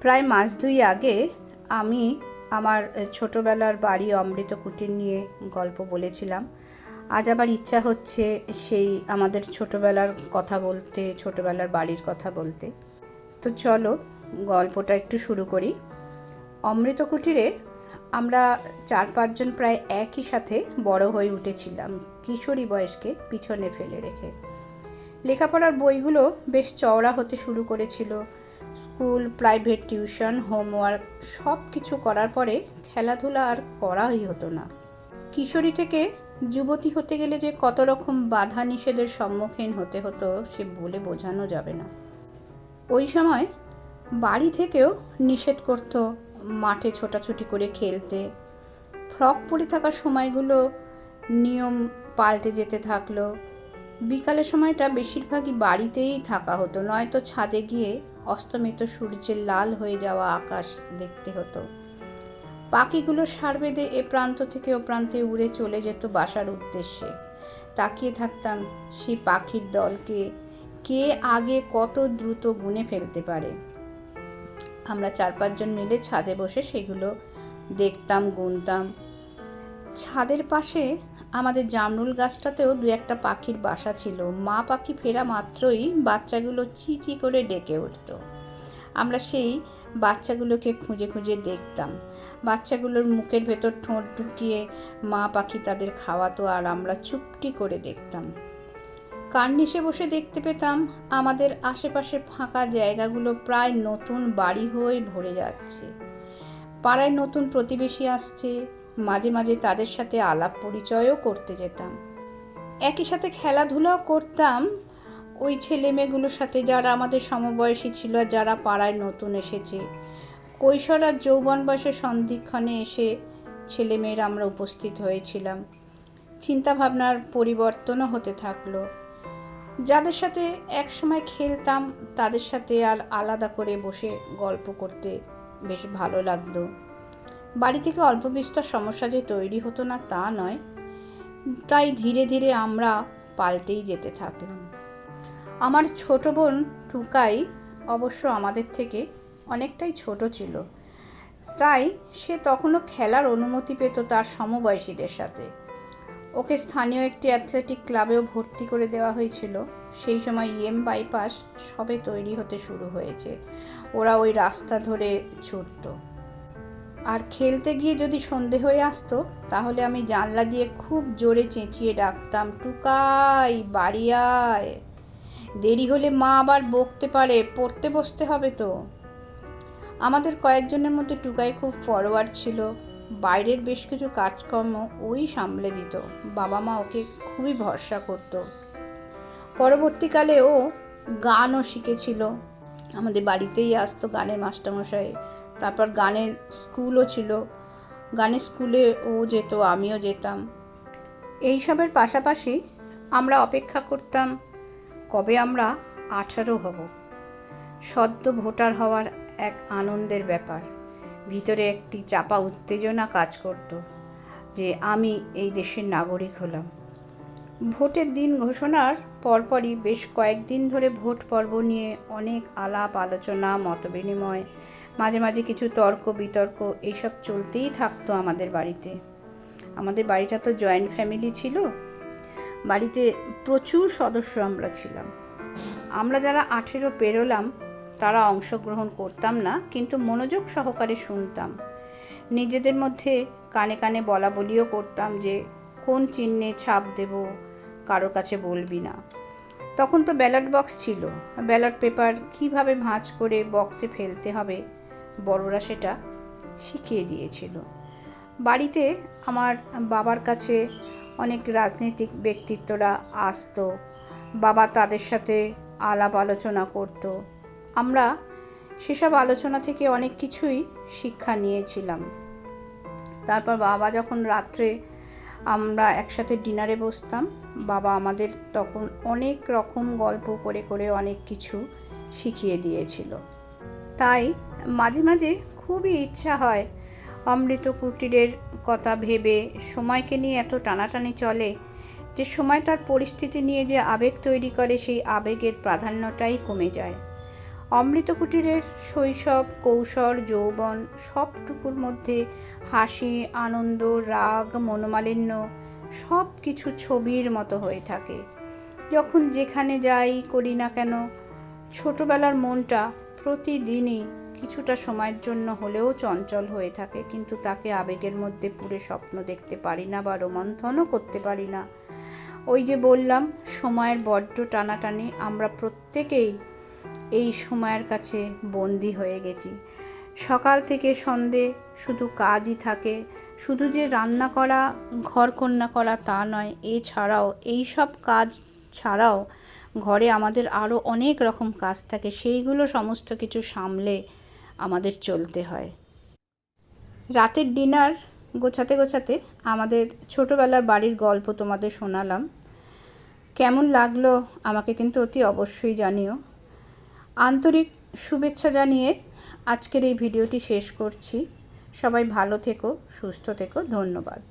প্রায় মাস দুই আগে আমি আমার ছোটোবেলার বাড়ি অমৃত কুটির নিয়ে গল্প বলেছিলাম। আজ আবার ইচ্ছা হচ্ছে সেই আমাদের ছোটোবেলার কথা বলতে, ছোটোবেলার বাড়ির কথা বলতে। তো চলো গল্পটা একটু শুরু করি। অমৃত কুটিরে আমরা চার পাঁচজন প্রায় একই সাথে বড় হয়ে উঠেছিলাম, কিশোরী বয়সকে পিছনে ফেলে রেখে। লেখাপড়ার বইগুলো বেশ চওড়া হতে শুরু করেছিল স্কুল, প্রাইভেট টিউশন, হোমওয়ার্ক সব কিছু করার পরে খেলাধুলা আর করাই হতো না। কিশোরী থেকে যুবতী হতে গেলে যে কত রকম বাধা নিষেধের সম্মুখীন হতে হতো সে বলে বোঝানো যাবে না। ওই সময় বাড়ি থেকেও নিষেধ করতো মাঠে ছোটাছুটি করে খেলতে। ফ্রক পরে থাকার সময়গুলো নিয়ম পাল্টে যেতে থাকল। বিকালের সময়টা বেশিরভাগই বাড়িতেই থাকা হতো, নয়তো ছাদে গিয়ে অস্তমিত সূর্যের লাল হয়ে যাওয়া আকাশ দেখতে হতো। পাখিগুলো সার বেঁধে এ প্রান্ত থেকে ও প্রান্তে উড়ে চলে যেত বাসার উদ্দেশ্যে। তাকিয়ে থাকতাম সেই পাখির দলকে কে আগে কত দ্রুত গুনে ফেলতে পারে। আমরা চার পাঁচজন মিলে ছাদে বসে সেগুলো দেখতাম, গুনতাম ছাদের পাশে আমাদের জামরুল গাছটাতেও দু একটা পাখির বাসা ছিল। মা পাখি ফেরা মাত্রই বাচ্চাগুলো চি চি করে ডেকে উঠতো। আমরা সেই বাচ্চাগুলোকে খুঁজে খুঁজে দেখতাম। বাচ্চাগুলোর মুখের ভেতর ঠোঁট ঢুকিয়ে মা পাখি তাদের খাওয়াতো আর আমরা চুপটি করে দেখতাম। কার্নিশে বসে দেখতে পেতাম, আমাদের আশেপাশে ফাঁকা জায়গাগুলো প্রায় নতুন বাড়ি হয়ে ভরে যাচ্ছে। পাড়ায় নতুন প্রতিবেশী আসছে মাঝে মাঝে তাদের সাথে আলাপ পরিচয়ও করতে যেতাম। একই সাথে খেলাধুলাও করতাম। ওই ছেলে মেয়েগুলোর সাথে যারা আমাদের সমবয়সী ছিল যারা পাড়ায় নতুন এসেছে। কৈশোর আর যৌবন বয়সের সন্ধিক্ষণে এসে ছেলেমেয়েরা আমরা উপস্থিত হয়েছিলাম। চিন্তাভাবনার পরিবর্তনও হতে থাকল। যাদের সাথে একসময় খেলতাম, তাদের সাথে আর আলাদা করে বসে গল্প করতে বেশ ভালো লাগতো। বাড়ি থেকে অল্প বিস্তর সমস্যা যে তৈরি হতো না তা নয়, তাই ধীরে ধীরে আমরা পাল্টেই যেতে থাকলাম। আমার ছোট বোন টুকাই অবশ্য আমাদের থেকে অনেকটাই ছোট ছিল। তাই সে তখনও খেলার অনুমতি পেত তার সমবয়সীদের সাথে। ওকে স্থানীয় একটি অ্যাথলেটিক ক্লাবেও ভর্তি করে দেওয়া হয়েছিল। সেই সময় ইএম বাইপাস সবে তৈরি হতে শুরু হয়েছে। ওরা ওই রাস্তা ধরে ছুটত। আর খেলতে গিয়ে যদি সন্ধে হয়ে আসতো, তাহলে আমি জানলা দিয়ে খুব জোরে চেঁচিয়ে ডাকতাম, টুকাই, বাড়ি আয়। দেরি হলে মা আবার বকতে পারে, পড়তে বসতে হবে তো। আমাদের কয়েকজনের মধ্যে টুকাই খুব ফরওয়ার্ড ছিল। বাইরের বেশ কিছু কাজকর্ম ওই সামলে দিত। বাবা মা ওকে খুবই ভরসা করত। পরবর্তীকালে ও গানও শিখেছিল। আমাদের বাড়িতেই আসতো গানের মাস্টারমশাই। তারপর গানের স্কুলও ছিল। গানের স্কুলে ও যেত, আমিও যেতাম। এইসবের পাশাপাশি আমরা অপেক্ষা করতাম, কবে আমরা আঠারো হব। সদ্য ভোটার হওয়ার এক আনন্দের ব্যাপার। ভিতরে একটি চাপা উত্তেজনা কাজ করত যে আমি এই দেশের নাগরিক হলাম। ভোটের দিন ঘোষণার পরপরই বেশ কয়েকদিন ধরে ভোট পর্ব নিয়ে অনেক আলাপ, আলোচনা, মতবিনিময় মাঝে মাঝে কিছু তর্ক, বিতর্ক এইসব চলতেই থাকতো আমাদের বাড়িতে। আমাদের বাড়িটা তো জয়েন্ট ফ্যামিলি ছিল। বাড়িতে প্রচুর সদস্য আমরা ছিলাম। আমরা যারা আঠেরো পেরোলাম, তারা অংশগ্রহণ করতাম না, কিন্তু মনোযোগ সহকারে শুনতাম। নিজেদের মধ্যে কানে কানে বলা বলিও করতাম যে, কোন চিহ্নে ছাপ দেব, কারোর কাছে বলবি না। তখন তো ব্যালট বক্স ছিল। ব্যালট পেপার কীভাবে ভাঁজ করে বক্সে ফেলতে হবে বড়রা সেটা শিখিয়ে দিয়েছিল। বাড়িতে আমার বাবার কাছে অনেক রাজনৈতিক ব্যক্তিত্বরা আসতো। বাবা তাদের সাথে আলাপ আলোচনা করতো। আমরা সেসব আলোচনা থেকে অনেক কিছুই শিক্ষা নিয়েছিলাম। তারপর বাবা যখন রাত্রে আমরা একসাথে ডিনারে বসতাম, বাবা আমাদের তখন অনেক রকম গল্প করে করে অনেক কিছু শিখিয়ে দিয়েছিল। তাই মাঝে মাঝে খুবই ইচ্ছা হয় অমৃত কুটিরের কথা ভেবে, সময়কে নিয়ে এত টানাটানি চলে যে সময় তার পরিস্থিতি নিয়ে যে আবেগ তৈরি করে সেই আবেগের প্রাধান্যটাই কমে যায়। অমৃত কুটিরের শৈশব, কৌশল, যৌবন সবটুকুর মধ্যে হাসি, আনন্দ, রাগ, মনোমালিন্য সব কিছু ছবির মতো হয়ে থাকে। যখন যেখানে যাই করি না কেন, ছোটবেলার মনটা প্রতিদিনই কিছুটা সময়ের জন্য হলেও চঞ্চল হয়ে থাকে, কিন্তু তাকে আবেগের মধ্যে পুরে স্বপ্ন দেখতে পারি না বা রোমন্থনও করতে পারি না। ওই যে বললাম, সময়ের বড্ড টানাটানি, আমরা প্রত্যেকেই এই সময়ের কাছে বন্দি হয়ে গেছি। সকাল থেকে সন্ধে শুধু কাজই থাকে, শুধু যে রান্না করা, ঘর কন্যা করা তা নয়, এছাড়াও এই সব কাজ ছাড়াও ঘরে আমাদের আরও অনেক রকম কাজ থাকে, সেইগুলো সমস্ত কিছু সামলে আমাদের চলতে হয়। রাতের ডিনার গোছাতে গোছাতে আমাদের ছোটোবেলার বাড়ির গল্প তোমাদের শোনালাম। কেমন লাগল আমাকে কিন্তু অতি অবশ্যই জানিও। আন্তরিক শুভেচ্ছা জানিয়ে আজকের এই ভিডিওটি শেষ করছি। সবাই ভালো থেকো, সুস্থ থেকো, ধন্যবাদ।